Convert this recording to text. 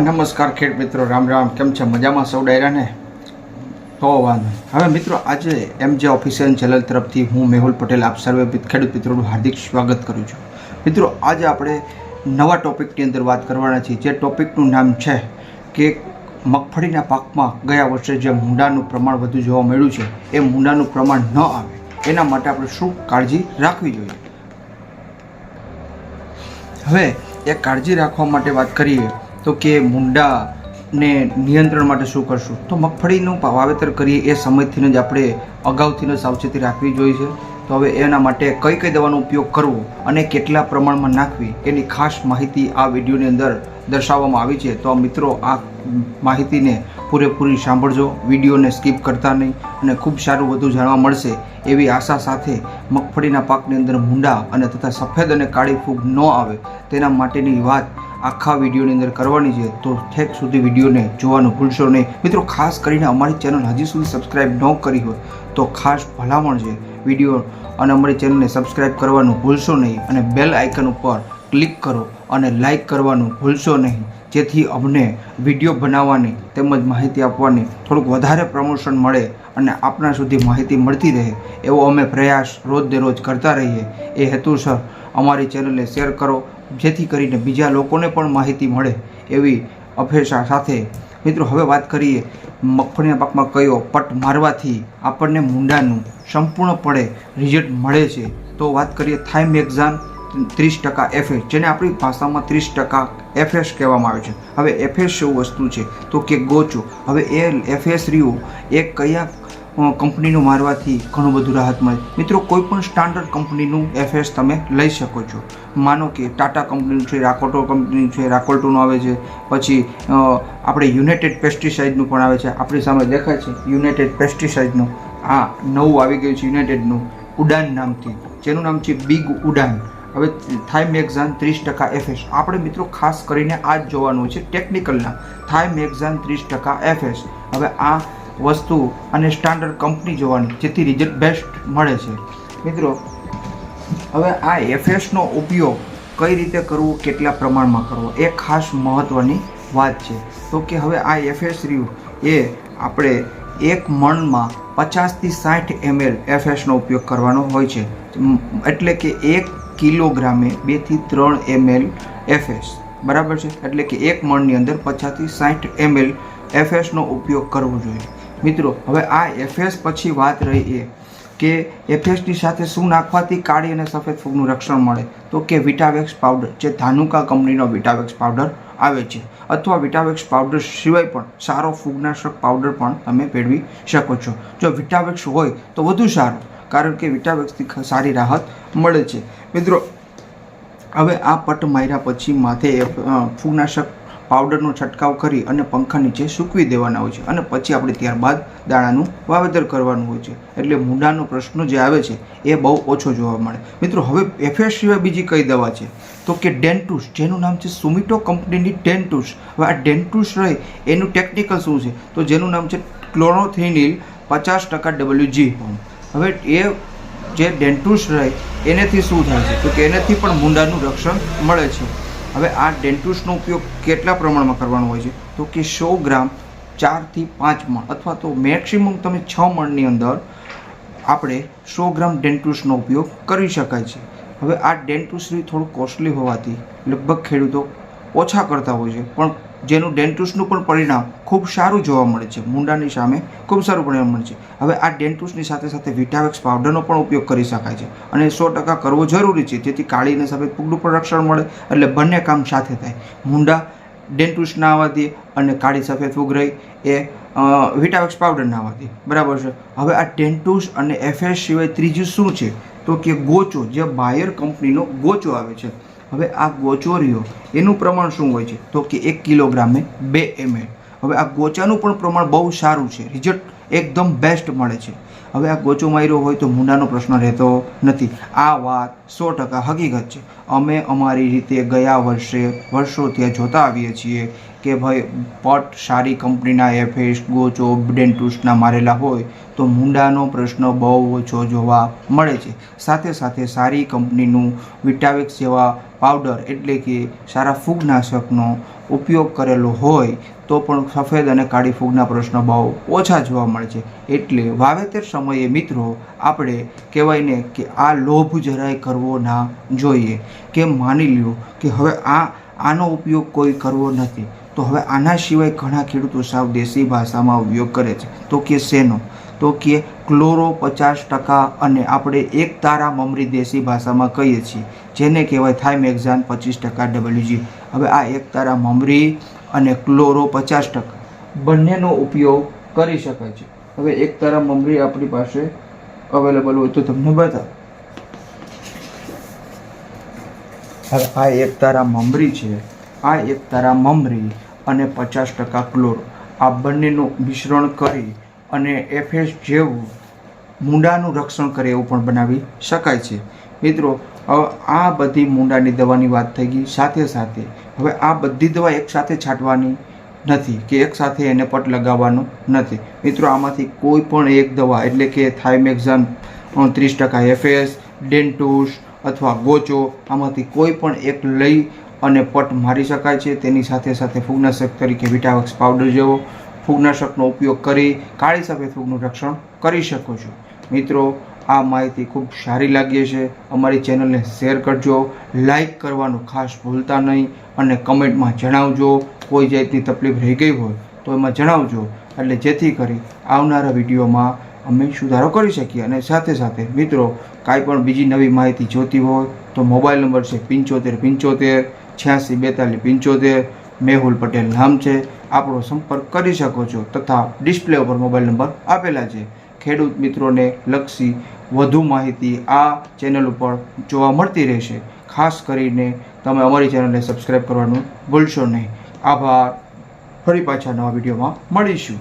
નમસ્કાર ખેડ મિત્રો, રામ રામ. કેમ છે? મજામાં સૌ ડાયરાને? તો વાંધો હવે મિત્રો, આજે એમ જે ઓફિશિયલ ચેનલ તરફથી હું મેહુલ પટેલ, આપ સર્વે ખેડૂત મિત્રોનું હાર્દિક સ્વાગત કરું છું. મિત્રો, આજે આપણે નવા ટોપિકની અંદર વાત કરવાના છીએ. જે ટોપિકનું નામ છે કે મગફળીના પાકમાં ગયા વર્ષે જે મૂંડાનું પ્રમાણ વધુ જોવા મળ્યું છે, એ મૂંડાનું પ્રમાણ ન આવે, એના માટે આપણે શું કાળજી રાખવી જોઈએ? હવે, એ કાળજી રાખવા માટે વાત કરીએ તો કે મુંડાને નિયંત્રણ માટે શું કરશું? તો મગફળીનું વાવેતર કરીએ એ સમયથી જ આપણે અગાઉથી જ સાવચેતી રાખવી જોઈએ છે. તો હવે એના માટે કઈ કઈ દવાનો ઉપયોગ કરવો અને કેટલા પ્રમાણમાં નાખવી એની ખાસ માહિતી આ વિડીયોની અંદર દર્શાવવામાં આવી છે. તો મિત્રો, આ માહિતીને પૂરેપૂરી સાંભળજો, વિડીયોને સ્કીપ કરતા નહીં અને ખૂબ સારું વધુ જાણવા મળશે એવી આશા સાથે મગફળીના પાકની અંદર મૂંડા અને તથા સફેદ અને કાળી ફૂગ ન આવે તેના માટેની વાત આખા વિડીયોની અંદર કરવાની છે, તો ઠેક સુધી વિડીયોને જોવાનું ભૂલશો નહીં. મિત્રો, ખાસ કરીને અમારી ચેનલ હજી સુધી સબસ્ક્રાઇબ ન કરી હોય, તો ખાસ ભલામણ છે વીડિયો અને અમારી ચેનલને સબસ્ક્રાઇબ કરવાનું ભૂલશો નહીં અને બેલ આઇકન ઉપર ક્લિક કરો અને લાઇક કરવાનું ભૂલશો નહીં, જેથી અમને વીડિયો બનાવવાની તેમજ માહિતી આપવાની થોડુંક વધારે પ્રમોશન મળે અને આપણા સુધી માહિતી મળતી રહે, એવો અમે પ્રયાસ રોજ દરરોજ કરતા રહીએ. એ હેતુસર અમારી ચેનલને શેર કરો જેથી કરીને બીજા લોકોને પણ માહિતી મળે એવી અપેક્ષા સાથે. મિત્રો, હવે વાત કરીએ મગફળીના પાકમાં કયો પટ મારવાથી આપણને મૂંડાનું સંપૂર્ણપણે રિઝલ્ટ મળે છે. તો વાત કરીએ થાઈ મેગઝાન ત્રીસ ટકા એફએસ જેને આપણી ભાષામાં ત્રીસ ટકા એફએસ કહેવામાં આવે છે. હવે એફએસ શું વસ્તુ છે? તો કે ગોચો. હવે એ એફએસ રહ્યું, એ કયા કંપનીનું મારવાથી ઘણું બધું રાહત મળે. મિત્રો કોઈ પણ સ્ટાન્ડર્ડ કંપનીનું એફએસ તમે લઈ શકો છો. માનો કે ટાટા કંપનીનું છે રાકોટો કંપનીનું છે રાકોલ્ટોનું આવે છે, પછી આપણે યુનાઇટેડ પેસ્ટિસાઇડનું પણ આવે છે. આપણી સામે દેખાય છે યુનાઇટેડ પેસ્ટિસાઇડનું આ નવું આવી ગયું છે યુનાઇટેડનું ઉડાન નામથી. જેનું નામ છે બિગ ઉડાન હવે થાઈ મેગઝાન ત્રીસ ટકા એફએસ આપણે મિત્રો ખાસ કરીને આ જ જોવાનું છે ટેકનિકલના થાઈ મેગઝાન ત્રીસ ટકા એફએસ હવે આ વસ્તુ અને સ્ટાન્ડર્ડ કંપની જોવાની જેથી રિઝલ્ટ બેસ્ટ મળે છે. મિત્રો, હવે આ એફએસનો ઉપયોગ કઈ રીતે કરવો, કેટલા પ્રમાણમાં કરવો, એ ખાસ મહત્ત્વની વાત છે. તો કે હવે આ એફએસ રહ્યું એ આપણે એક મણમાં પચાસથી સાઠ એમએલ એફએસનો ઉપયોગ કરવાનો હોય છે. એટલે કે એક કિલોગ્રામે બેથી ત્રણ એમએલ એફએસ બરાબર છે? એટલે કે એક મણની અંદર પચાસથી સાઠ એમએલ એફએસનો ઉપયોગ કરવો જોઈએ. મિત્રો, હવે આ એફએસ પછી વાત રહી એ કે એફએસની સાથે શું નાખવાથી કાળી અને સફેદ ફૂગનું રક્ષણ મળે? તો કે વિટાવેક્સ પાવડર, જે ધાનુકા કંપનીનો વિટાવેક્સ પાવડર આવે છે. અથવા વિટાવેક્સ પાવડર સિવાય પણ સારો ફૂગનાશક પાવડર પણ તમે મેળવી શકો છો. જો વિટાવેક્સ હોય તો વધુ સારું, કારણ કે વિટાવેક્સથી સારી રાહત મળે છે. મિત્રો, હવે આ પટ માર્યા પછી માથે ફૂગનાશક પાવડરનો છંટકાવ કરી અને પંખા નીચે સૂકવી દેવાના હોય છે અને પછી આપણે ત્યારબાદ દાણાનું વાવેતર કરવાનું હોય છે. એટલે મૂંડાનો પ્રશ્ન જે આવે છે, એ બહુ ઓછો જોવા મળે. મિત્રો, હવે એફએસ સિવાય બીજી કઈ દવા છે? તો કે ડેન્ટુસ જેનું નામ છે સુમિટો કંપનીની ડેન્ટુસ હવે આ ડેન્ટુસ રહે, એનું ટેકનિકલ શું છે? તો જેનું નામ છે ક્લોરોથિનિલ પચાસ ટકા ડબલ્યુજી હવે એ જે ડેન્ટુસ રહે, એનેથી શું થાય છે? તો કે એનાથી પણ મૂંડાનું રક્ષણ મળે છે. હવે આ ડેન્ટુસનો ઉપયોગ કેટલા પ્રમાણમાં કરવાનો હોય છે? તો કે સો ગ્રામ ચારથી પાંચ મણ અથવા તો મેક્સિમમ તમે છ મણની અંદર આપણે સો ગ્રામ ડેન્ટુસનો ઉપયોગ કરી શકાય છે. હવે આ ડેન્ટુસરી થોડું કોસ્ટલી હોવાથી લગભગ ખેડૂતો ઓછા કરતા હોય છે, પણ જેનું ડેન્ટુસનું પણ પરિણામ ખૂબ સારું જોવા મળે છે. મુંડાની સામે ખૂબ સારું પરિણામ મળે છે. હવે આ ડેન્ટુસની સાથે સાથે વિટાવેક્સ પાવડરનો પણ ઉપયોગ કરી શકાય છે અને સો ટકા કરવો જરૂરી છે. જેથી કાળી અને સફેદ ફૂગનું પણ રક્ષણ મળે એટલે બંને કામ સાથે થાય. મુંડા ડેન્ટુસ ના આવવા દે અને કાળી સફેદ ફૂગ રહી એ વિટાવેક્સ પાવડર ના આવવાથી બરાબર છે? હવે આ ડેન્ટુસ અને એફએસ સિવાય ત્રીજું શું છે? તો કે ગોચો, જે બાયર કંપનીનો ગોચો આવે છે. હવે આ ગોચોરીઓ, એનું પ્રમાણ શું હોય છે? તો કે એક કિલોગ્રામે બે એમએલ હવે આ ગોચાનું પણ પ્રમાણ બહુ સારું છે. રિઝલ્ટ એકદમ બેસ્ટ મળે છે. હવે આ ગોચો માર્યો હોય તો મૂંડાનો પ્રશ્ન રહેતો નથી. આ વાત સો ટકા હકીકત છે. અમે અમારી રીતે ગયા વર્ષે વર્ષોથી જોતા આવીએ છીએ. કે ભાઈ પટ સારી કંપનીના એફએસ ગોચો ડેન્ટુસના મારેલા હોય તો મૂંડાનો પ્રશ્ન બહુ ઓછો જોવા મળે છે. સાથે સાથે સારી કંપનીનું વિટાવેક્સ જેવા પાવડર એટલે કે સારા ફૂગનાશકનો ઉપયોગ કરેલો હોય તો પણ સફેદ અને કાળી ફૂગના પ્રશ્નો બહુ ઓછા જોવા મળે છે. એટલે વાવેતર સમયે મિત્રો આપણે કહેવાય ને કે આ લોભ જરાય કરવો ના જોઈએ. કે માની લ્યો કે હવે આ, આનો ઉપયોગ કોઈ કરવો નથી. તો હવે આના સિવાય ઘણા ખેડૂતો સાવ દેશી ભાષામાં ઉપયોગ કરે છે. તો કે શેનો? તો કે ક્લોરો પચાસ ટકા અને આપણે એક તારા મમરી દેશી ભાષામાં કહીએ છીએ, જેને કહેવાય થાઈ મેગઝાન પચીસ ટકા ડબલ્યુજી હવે આ એક તારા મમરી અને ક્લોરો પચાસ ટકા બંનેનો ઉપયોગ કરી શકાય છે. હવે એક તારા મમરી આપણી પાસે અવેલેબલ હોય તો તમને બતાવ. હવે આ એક તારા મમરી છે. આ એક તારા મમરી અને પચાસ ટકા ક્લોર. આ બંનેનું મિશ્રણ કરી અને એફએસ જેવું મૂંડાનું રક્ષણ કરે એવું પણ બનાવી શકાય છે. મિત્રો આ બધી મૂંડાની દવાની વાત થઈ ગઈ સાથે સાથે. હવે આ બધી દવા એકસાથે છાંટવાની નથી કે એકસાથે એને પટ લગાવવાનો નથી. મિત્રો, આમાંથી કોઈ પણ એક દવા, એટલે કે થાઇમેક્ઝાન ત્રીસ ટકા એફએસ, ડેન્ટુસ અથવા ગોચો, આમાંથી કોઈ પણ એક લઈ અને પટ મારી શકાય છે. તેની સાથે સાથે ફૂગનાશક તરીકે વિટાવક્સ પાવડર જેવો ફૂગનાશકનો ઉપયોગ કરી કાળી સફેદ ફૂગનું રક્ષણ કરી શકો છો. મિત્રો, આ માહિતી ખૂબ સારી લાગી છે અમારી ચેનલને શેર કરજો, લાઈક કરવાનું ખાસ ભૂલતા નહીં અને કમેન્ટમાં જણાવજો, કોઈ જાતની તકલીફ રહી ગઈ હોય તો એમાં જણાવજો. એટલે જેથી કરી આવનારા વિડીયોમાં અમે સુધારો કરી શકીએ અને સાથે સાથે મિત્રો, કાંઈ પણ બીજી નવી માહિતી જોતી હોય તો મોબાઈલ નંબર છે પંચોતેર પંચોતેર છ્યાસી, બેતાલીસ, પંચોતેર, મેહુલ પટેલ નામ છે. આપણો સંપર્ક કરી શકો છો તથા ડિસ્પ્લે ઉપર મોબાઈલ નંબર આપેલા છે. ખેડૂત મિત્રોને લક્ષી વધુ માહિતી આ ચેનલ ઉપર જોવા મળતી રહેશે. ખાસ કરીને તમે અમારી ચેનલને સબસ્ક્રાઈબ કરવાનું ભૂલશો નહીં. આભાર. ફરી પાછા નવા વિડીયોમાં મળીશું.